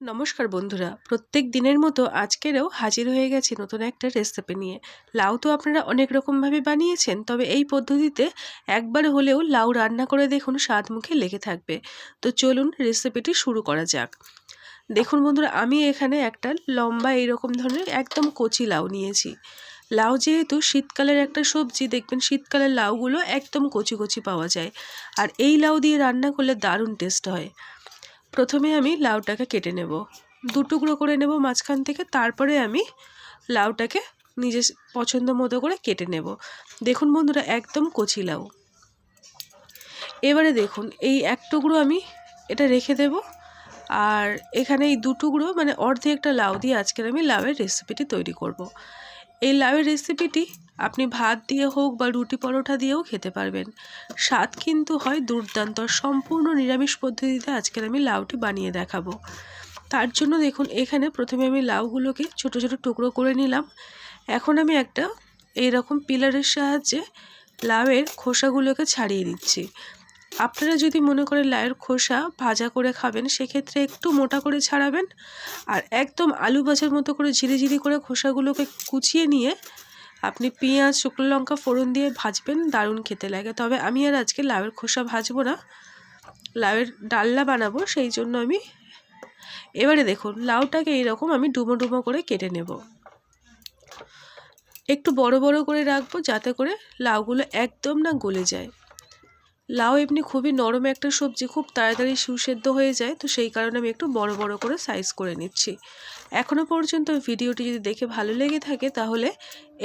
নমস্কার বন্ধুরা, প্রত্যেক দিনের মতো আজকেরও হাজির হয়ে গেছি নতুন একটা রেসিপি নিয়ে। লাউ তো আপনারা অনেক রকমভাবে বানিয়েছেন, তবে এই পদ্ধতিতে একবার হলেও লাউ রান্না করে দেখুন স্বাদ মুখে লেগে থাকবে। তো চলুন রেসিপিটি শুরু করা যাক। দেখুন বন্ধুরা, আমি এখানে একটা লম্বা এইরকম ধরনের একদম কচি লাউ নিয়েছি। লাউ যেহেতু শীতকালের একটা সবজি, দেখবেন শীতকালের লাউগুলো একদম কচি কচি পাওয়া যায়। আর এই লাউ দিয়ে রান্না করলে দারুণ টেস্ট হয়। প্রথমে আমি লাউটাকে কেটে নেব। দু টুকরো করে নেব মাঝখান থেকে, তারপরে আমি লাউটাকে নিজের পছন্দ মতো করে কেটে নেব। দেখুন বন্ধুরা, একদম কচি লাউ। এবারে দেখুন, এই এক টুকরো আমি এটা রেখে দেব। আর এখানে এই দু টুকরো মানে অর্ধেকটা লাউ দিয়ে আজকের আমি লাউয়ের রেসিপিটি তৈরি করব। এই লাউয়ের রেসিপিটি আপনি ভাত দিয়ে হোক বা রুটি পরোটা দিয়েও খেতে পারবেন। স্বাদ কিন্তু হয় দুর্দান্ত। সম্পূর্ণ নিরামিষ পদ্ধতিতে আজকের আমি লাউটি বানিয়ে দেখাবো। তার জন্য দেখুন, এখানে প্রথমে আমি লাউগুলোকে ছোট ছোট টুকরো করে নিলাম। এখন আমি একটা এইরকম পিলারের সাহায্যে লাউয়ের খোসাগুলোকে ছাড়িয়ে দিচ্ছি। আপনারা যদি মনে করেন লাউয়ের খোসা ভাজা করে খাবেন, সেক্ষেত্রে একটু মোটা করে ছাড়াবেন। আর একদম আলু ভাজার মতো করে ঝিরি ঝিরি করে খোসাগুলোকে কুচিয়ে নিয়ে আপনি পেঁয়াজ, শুকনো লঙ্কা, ফোড়ন দিয়ে ভাজবেন, দারুণ খেতে লাগে। তবে আমি আর আজকে লাউয়ের খোসা ভাজবো না। লাউয়ের ডাল্লা বানাবো, সেই জন্য আমি এবারে দেখুন, লাউটাকে এইরকম আমি ডুমো ডুমো করে কেটে নেব। একটু বড় বড় করে রাখব, যাতে করে লাউগুলো একদম না গলে যায়। লাউ এমনি খুবই নরম একটা সবজি, খুব তাড়াতাড়ি সুসেদ্ধ হয়ে যায়, তো সেই কারণে আমি একটু বড় বড় করে সাইজ করে নিচ্ছি। এখনও পর্যন্ত ভিডিওটি যদি দেখে ভালো লেগে থাকে, তাহলে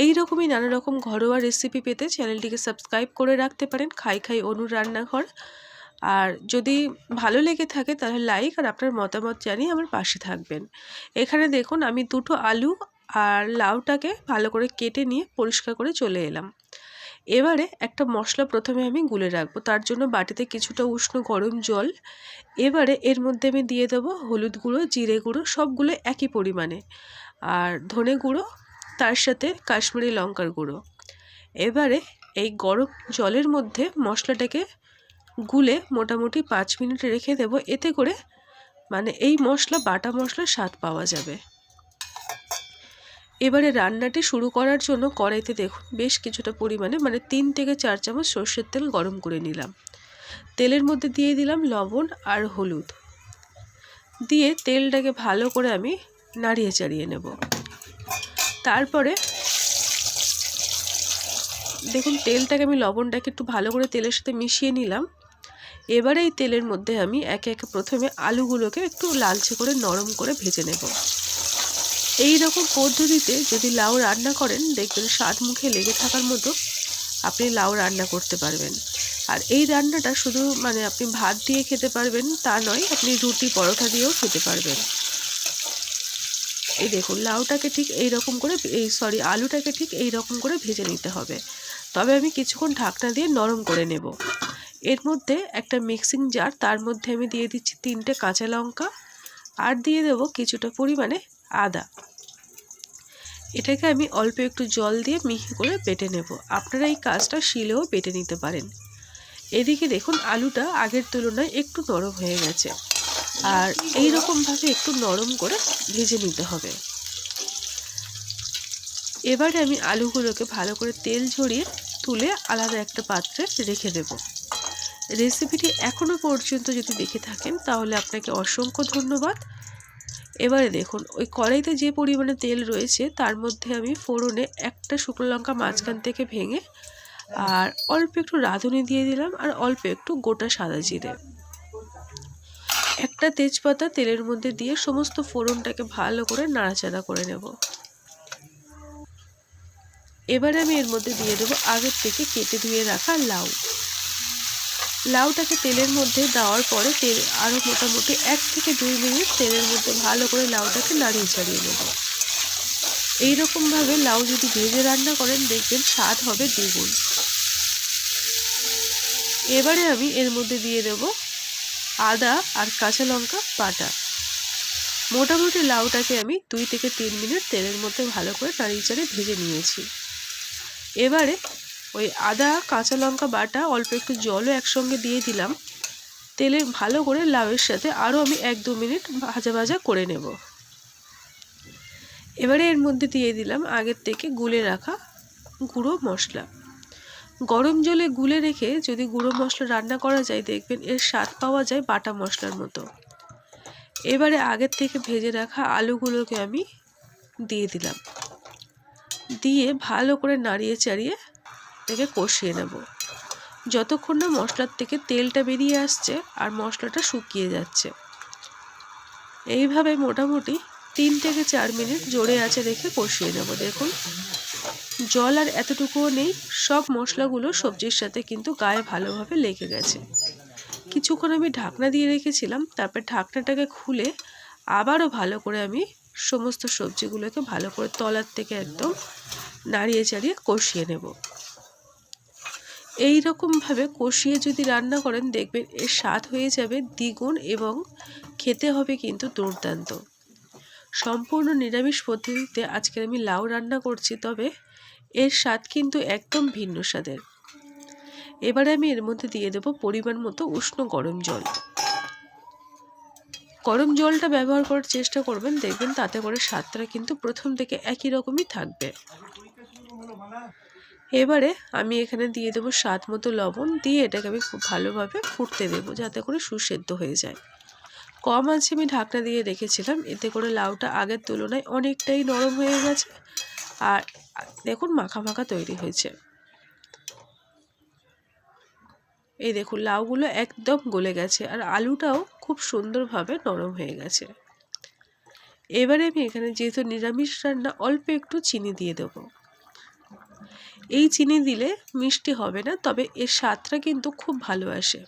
এই রকমই নানা রকম ঘরোয়া রেসিপি পেতে চ্যানেলটিকে সাবস্ক্রাইব করে রাখতে পারেন, খাই খাই অনুর রান্নাঘর। আর যদি ভালো লেগে থাকে, তাহলে লাইক আর আপনার মতামত জানিয়ে আমার পাশে থাকবেন। এখানে দেখুন, আমি দুটো আলু আর লাউটাকে ভালো করে কেটে নিয়ে পরিষ্কার করে চলে এলাম। এবারে একটা মশলা প্রথমে আমি গুলে রাখব, তার জন্য বাটিতে কিছুটা উষ্ণ গরম জল। এবারে এর মধ্যে আমি দিয়ে দেবো হলুদ গুঁড়ো, জিরে গুঁড়ো, সবগুলো একই পরিমাণে। আর ধনে গুঁড়ো, তার সাথে কাশ্মীরি লঙ্কার গুঁড়ো। এবারে এই গরম জলের মধ্যে মশলাটাকে গুলে মোটামুটি পাঁচ মিনিট রেখে দেব, এতে করে মানে এই মশলা, বাটা মশলার স্বাদ পাওয়া যাবে। এবারে রান্নাটি শুরু করার জন্য কড়াইতে দেখুন, বেশ কিছুটা পরিমাণে মানে তিন থেকে চার চামচ সর্ষের তেল গরম করে নিলাম। তেলের মধ্যে দিয়ে দিলাম লবণ আর হলুদ। দিয়ে তেলটাকে ভালো করে আমি নাড়িয়ে চাড়িয়ে নেব। তারপরে দেখুন, তেলটাকে আমি লবণটাকে একটু ভালো করে তেলের সাথে মিশিয়ে নিলাম। এবারে এই তেলের মধ্যে আমি একে একে প্রথমে আলুগুলোকে একটু লালচে করে নরম করে ভেজে নেব। এই রকম পদ্ধতিতে যদি লাউ রান্না করেন, দেখবেন স্বাদ মুখে লেগে থাকার মতো আপনি লাউ রান্না করতে পারবেন। আর এই রান্নাটা শুধু মানে আপনি ভাত দিয়ে খেতে পারবেন, তা নয়, আপনি রুটি পরোটা দিয়েও খেতে পারবেন। এই দেখুন, লাউটাকে ঠিক এই রকম করে এই সরি, আলুটাকে ঠিক এই রকম করে ভেজে নিতে হবে। তবে আমি কিছুক্ষণ ঢাকনা দিয়ে নরম করে নেব। এর মধ্যে একটা মিক্সিং জার, তার মধ্যে আমি দিয়ে দিচ্ছি তিনটে কাঁচা লঙ্কা। আর দিয়ে দেব কিছুটা পরিমাণে আদা। এটাকে আমি অল্প একটু জল দিয়ে মিহি করে বেটে নেব। আপনারা এই কাজটা শিলেও বেটে নিতে পারেন। এদিকে দেখুন, আলুটা আগের তুলনায় একটু নরম হয়ে গেছে। আর এই রকমভাবে একটু নরম করে ভেজে নিতে হবে। এবারে আমি আলুগুলোকে ভালো করে তেল ঝরিয়ে তুলে আলাদা একটা পাত্রে রেখে দেব। রেসিপিটি এখনও পর্যন্ত যদি দেখে থাকেন, তাহলে আপনাকে অসংখ্য ধন্যবাদ। এবারে দেখুন, ওই কড়াইতে যে পরিমাণে তেল রয়েছে, তার মধ্যে আমি ফোড়নে একটা শুকনো লঙ্কা মাঝখান থেকে ভেঙে আর অল্প একটু রাঁধুনি দিয়ে দিলাম আর অল্প একটু গোটা সাদা জিরে। একটা তেজপাতা তেলের মধ্যে দিয়ে সমস্ত ফোড়নটাকে ভালো করে নাড়াচাড়া করে নেব। এবারে আমি এর মধ্যে দিয়ে দেবো আগের থেকে কেটে ধুয়ে রাখা লাউ। লাউটাকে তেলের মধ্যে দেওয়ার পরে তেল আরও মোটামুটি এক থেকে দুই মিনিট তেলের মধ্যে ভালো করে লাউটাকে নাড়িয়ে ছাড়িয়ে নেব। এইরকমভাবে লাউ যদি ভেজে রান্না করেন, দেখবেন স্বাদ হবে দ্বিগুণ। এবারে আমি এর মধ্যে দিয়ে দেব আদা আর কাঁচা লঙ্কা বাটা। মোটামুটি লাউটাকে আমি দুই থেকে তিন মিনিট তেলের মধ্যে ভালো করে নাড়িয়ে চাড়িয়ে ভেজে নিয়েছি। এবারে ওই আদা, কাঁচা লঙ্কা বাটা, অল্প একটু জলও একসঙ্গে দিয়ে দিলাম। তেলে ভালো করে লাউয়ের সাথে আরও আমি এক দু মিনিট ভাজা ভাজা করে নেব। এবারে এর মধ্যে দিয়ে দিলাম আগের থেকে গুলে রাখা গুঁড়ো মশলা। গরম জলে গুলে রেখে যদি গুঁড়ো মশলা রান্না করা যায়, দেখবেন এর স্বাদ পাওয়া যায় বাটা মশলার মতো। এবারে আগের থেকে ভেজে রাখা আলুগুলোকে আমি দিয়ে দিলাম। দিয়ে ভালো করে নাড়িয়ে চাড়িয়ে এটাকে কষিয়ে নেব। যতক্ষণ না মশলার থেকে তেলটা বেরিয়ে আসছে আর মশলাটা শুকিয়ে যাচ্ছে। এইভাবে মোটামুটি তিন থেকে চার মিনিট জোরে আছে রেখে কষিয়ে নেব, দেখুন। জল আর এতটুকুও নেই, সব মশলাগুলো সবজির সাথে কিন্তু গায়ে ভালোভাবে লেগে গেছে। কিছুক্ষণ আমি ঢাকনা দিয়ে রেখেছিলাম, তারপর ঢাকনাটাকে খুলে আবারও ভালো করে আমি সমস্ত সবজিগুলোকে ভালো করে তলার থেকে একদম নাড়িয়ে চাড়িয়ে কষিয়ে নেব। এই রকমভাবে কষিয়ে যদি রান্না করেন, দেখবেন এর স্বাদ হয়ে যাবে দ্বিগুণ এবং খেতে হবে কিন্তু দুর্দান্ত। সম্পূর্ণ নিরামিষ পদ্ধতিতে আজকে আমি লাউ রান্না করছি, তবে এর স্বাদ কিন্তু একদম ভিন্ন স্বাদের। এবারে আমি এর মধ্যে দিয়ে দেবো পরিমাণ মতো উষ্ণ গরম জল। গরম জলটা ব্যবহার করার চেষ্টা করবেন, দেখবেন তাতে করে স্বাদটা কিন্তু প্রথম থেকে একই রকমই থাকবে। এবারে আমি এখানে দিয়ে দেবো স্বাদ মতো লবণ, দিয়ে এটাকে আমি খুব ভালোভাবে ফুটতে দেবো যাতে করে সুসেদ্ধ হয়ে যায়। কম আছে আমি ঢাকনা দিয়ে রেখেছিলাম, এতে করে লাউটা আগের তুলনায় অনেকটাই নরম হয়ে গেছে আর দেখুন মাখা মাখা তৈরি হয়েছে। এই দেখুন লাউগুলো একদম গলে গেছে আর আলুটাও খুব সুন্দরভাবে নরম হয়ে গেছে। এবারে আমি এখানে যেহেতু নিরামিষ রান্না, অল্প একটু চিনি দিয়ে দেবো। এই চিনি দিলে মিষ্টি হবে না, তবে এর স্বাদটা কিন্তু খুব ভালো আসে।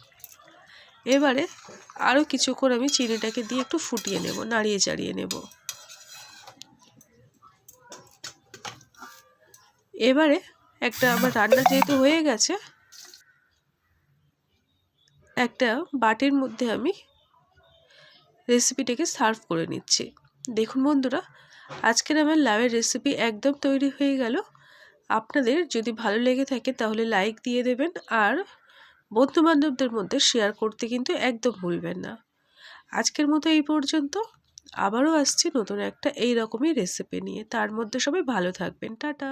এবারে আরও কিছুক্ষণ আমি চিনিটাকে দিয়ে একটু ফুটিয়ে নেব, নাড়িয়ে চাড়িয়ে নেব। এবারে একটা আমার রান্না যেহেতু হয়ে গেছে, একটা বাটির মধ্যে আমি রেসিপিটাকে সার্ভ করে নিচ্ছি। দেখুন বন্ধুরা, আজকের আমার লাভের রেসিপি একদম তৈরি হয়ে গেল। আপনাদের যদি ভালো লেগে থাকে তাহলে লাইক দিয়ে দেবেন আর বন্ধুবান্ধবদের মধ্যে শেয়ার করতে কিন্তু একদম ভুলবেন না। আজকের মতো এই পর্যন্ত। আবারও আসছি নতুন একটা এই রকমই রেসিপি নিয়ে। তার মধ্যে সবাই ভালো থাকবেন। টাটা।